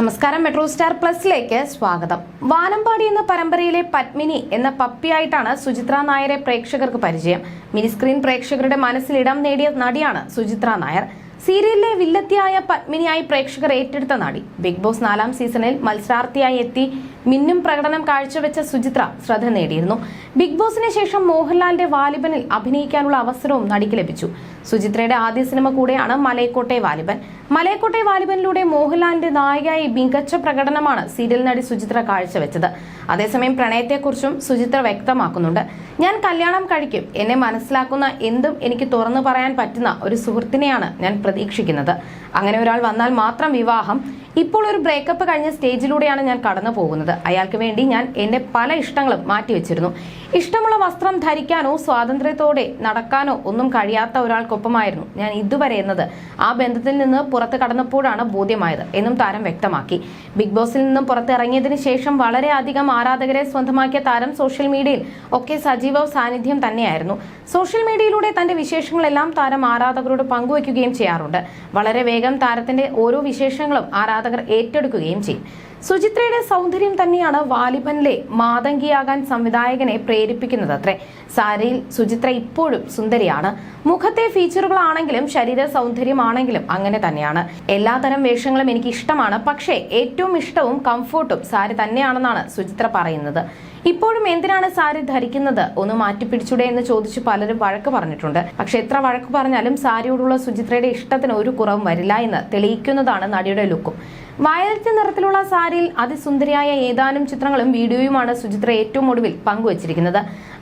നമസ്കാരം metro star പ്ലസിലേക്ക് സ്വാഗതം. വാനമ്പാടി എന്ന പരമ്പരയിലെ പത്മിനി എന്ന പപ്പിയായിട്ടാണ് സുചിത്ര നായരെ പ്രേക്ഷകർക്ക് പരിചയം. മിനിസ്ക്രീൻ പ്രേക്ഷകരുടെ മനസ്സിൽ ഇടം നേടിയ നടിയാണ് സുചിത്ര നായർ. സീരിയലിലെ വില്ലത്തിയായ പത്മിനിയായി പ്രേക്ഷകർ ഏറ്റെടുത്ത നടി. ബിഗ് ബോസ് നാലാം സീസണിൽ മത്സരാർത്ഥിയായി എത്തി മിന്നും പ്രകടനം കാഴ്ചവെച്ച സുചിത്ര ശ്രദ്ധ നേടിയിരുന്നു. ബിഗ് ബോസിന് ശേഷം മോഹൻലാലിന്റെ വാലിബനിൽ അഭിനയിക്കാനുള്ള അവസരവും നടിക്ക് ലഭിച്ചു. സുചിത്രയുടെ ആദ്യ സിനിമ കൂടെയാണ് മലയക്കോട്ടെ വാലിബൻ. മലയക്കോട്ടെ വാലിബനിലൂടെ മോഹൻലാലിന്റെ നായികയായി മികച്ച പ്രകടനമാണ് സീരിയൽ നടി സുചിത്ര കാഴ്ചവെച്ചത്. അതേസമയം പ്രണയത്തെക്കുറിച്ചും സുചിത്ര വ്യക്തമാക്കുന്നുണ്ട്. ഞാൻ കല്യാണം കഴിക്കും. എന്നെ മനസ്സിലാക്കുന്ന എന്തും എനിക്ക് തുറന്നു പറയാൻ പറ്റുന്ന ഒരു സുഹൃത്തിനെയാണ് ഞാൻ പ്രതീക്ഷിക്കുന്നത്. അങ്ങനെ ഒരാൾ വന്നാൽ മാത്രം വിവാഹം. ഇപ്പോൾ ഒരു ബ്രേക്കപ്പ് കഴിഞ്ഞ സ്റ്റേജിലൂടെയാണ് ഞാൻ കടന്നു പോകുന്നത് അയാൾക്ക് വേണ്ടി ഞാൻ എന്റെ പല ഇഷ്ടങ്ങളും മാറ്റിവെച്ചിരുന്നു. ഇഷ്ടമുള്ള വസ്ത്രം ധരിക്കാനോ സ്വാതന്ത്ര്യത്തോടെ നടക്കാനോ ഒന്നും കഴിയാത്ത ഒരാൾക്കൊപ്പമായിരുന്നു ഞാൻ ഇതുവരെ എന്നത്. ആ ബന്ധത്തിൽ നിന്ന് പുറത്ത് കടന്നപ്പോഴാണ് ബോധ്യമായത് എന്നും താരം വ്യക്തമാക്കി. ബിഗ് ബോസിൽ നിന്നും പുറത്തിറങ്ങിയതിനു ശേഷം വളരെയധികം ആരാധകരെ സ്വന്തമാക്കിയ താരം സോഷ്യൽ മീഡിയയിൽ ഒക്കെ സജീവ സാന്നിധ്യം തന്നെയായിരുന്നു. സോഷ്യൽ മീഡിയയിലൂടെ തന്റെ വിശേഷങ്ങളെല്ലാം താരം ആരാധകരോട് പങ്കുവയ്ക്കുകയും ചെയ്യാറുണ്ട്. വളരെ വേഗം താരത്തിന്റെ ഓരോ വിശേഷങ്ങളും ആരാധകർ ഏറ്റെടുക്കുകയും ചെയ്യും. സുചിത്രയുടെ സൗന്ദര്യം തന്നെയാണ് വാലിബനിലെ മാതങ്കിയാകാൻ സംവിധായകനെ പ്രേരിപ്പിക്കുന്നത് അത്രേ. സാരിയിൽ സുചിത്ര ഇപ്പോഴും സുന്ദരിയാണ്. മുഖത്തെ ഫീച്ചറുകളാണെങ്കിലും ശരീര സൗന്ദര്യമാണെങ്കിലും അങ്ങനെ തന്നെയാണ്. എല്ലാതരം വേഷങ്ങളും എനിക്ക് ഇഷ്ടമാണ് പക്ഷേ ഏറ്റവും ഇഷ്ടവും കംഫോർട്ടും സാരി തന്നെയാണെന്നാണ് സുചിത്ര പറയുന്നത്. ഇപ്പോഴും എന്തിനാണ് സാരി ധരിക്കുന്നത്? ഒന്ന് മാറ്റിപ്പിടിച്ചൂടെ എന്ന് ചോദിച്ച് പലരും വഴക്ക് പറഞ്ഞിട്ടുണ്ട്. പക്ഷെ എത്ര വഴക്ക് പറഞ്ഞാലും സാരിയോടുള്ള സുചിത്രയുടെ ഇഷ്ടത്തിന് ഒരു കുറവും വരില്ല എന്ന് തെളിയിക്കുന്നതാണ് നടിയുടെ ലുക്കും. വയലറ്റ് നിറത്തിലുള്ള സാരിയിൽ അതിസുന്ദരിയായ ഏതാനും ചിത്രങ്ങളും വീഡിയോയുമാണ് സുചിത്ര ഏറ്റവും ഒടുവിൽ പങ്കുവച്ചിരിക്കുന്നത്.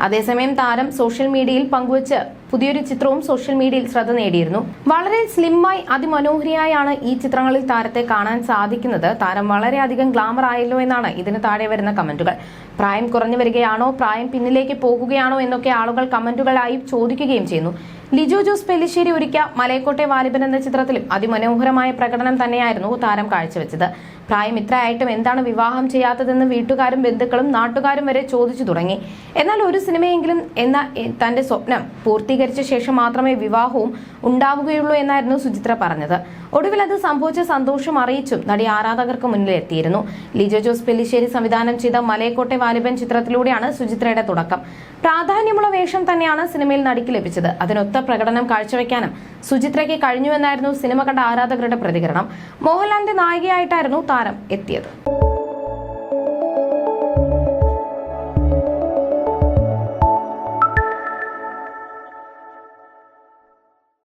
അതേസമയം താരം സോഷ്യൽ മീഡിയയിൽ പങ്കുവച്ച് പുതിയൊരു ചിത്രവും സോഷ്യൽ മീഡിയയിൽ ശ്രദ്ധ നേടിയിരുന്നു. വളരെ സ്ലിമ്മായി അതിമനോഹരിയായാണ് ഈ ചിത്രങ്ങളിൽ താരത്തെ കാണാൻ സാധിക്കുന്നത്. താരം വളരെയധികം ഗ്ലാമർ ആയല്ലോ എന്നാണ് ഇതിന് താഴെ വരുന്ന കമന്റുകൾ. പ്രായം കുറഞ്ഞു വരികയാണോ? പ്രായം പിന്നിലേക്ക് പോകുകയാണോ എന്നൊക്കെ ആളുകൾ കമന്റുകളായി ചോദിക്കുകയും ചെയ്യുന്നു. ലിജു ജോസ് പെല്ലിശ്ശേരി ഒരുക്കിയ മലയക്കോട്ടെ വാലിബൻ എന്ന ചിത്രത്തിലും അതിമനോഹരമായ പ്രകടനം തന്നെയായിരുന്നു താരം കാഴ്ചവെച്ചത്. പ്രായം ഇത്രയായിട്ടും എന്താണ് വിവാഹം ചെയ്യാത്തതെന്ന് വീട്ടുകാരും ബന്ധുക്കളും നാട്ടുകാരും വരെ ചോദിച്ചു തുടങ്ങി. എന്നാൽ ഒരു സിനിമയെങ്കിലും എന്ന തന്റെ സ്വപ്നം പൂർത്തീകരിച്ച ശേഷം മാത്രമേ വിവാഹവും ഉണ്ടാവുകയുള്ളൂ എന്നായിരുന്നു സുചിത്ര പറഞ്ഞത്. ഒടുവിൽ അത് സംഭവിച്ച സന്തോഷം അറിയിച്ചും നടി ആരാധകർക്ക് മുന്നിലെത്തിയിരുന്നു. ലിജോ ജോസ് പെല്ലിശ്ശേരി സംവിധാനം ചെയ്ത മലയക്കോട്ടെ വാലിബൻ ചിത്രത്തിലൂടെയാണ് സുചിത്രയുടെ തുടക്കം. പ്രാധാന്യമുള്ള വേഷം തന്നെയാണ് സിനിമയിൽ നടിക്ക് ലഭിച്ചത്. അതിനൊത്ത പ്രകടനം കാഴ്ചവെക്കാനും സുചിത്രയ്ക്ക് കഴിഞ്ഞുവെന്നായിരുന്നു സിനിമ കണ്ട ആരാധകരുടെ പ്രതികരണം. മോഹൻലാലിന്റെ നായികയായിട്ടായിരുന്നു താരം എത്തിയത്.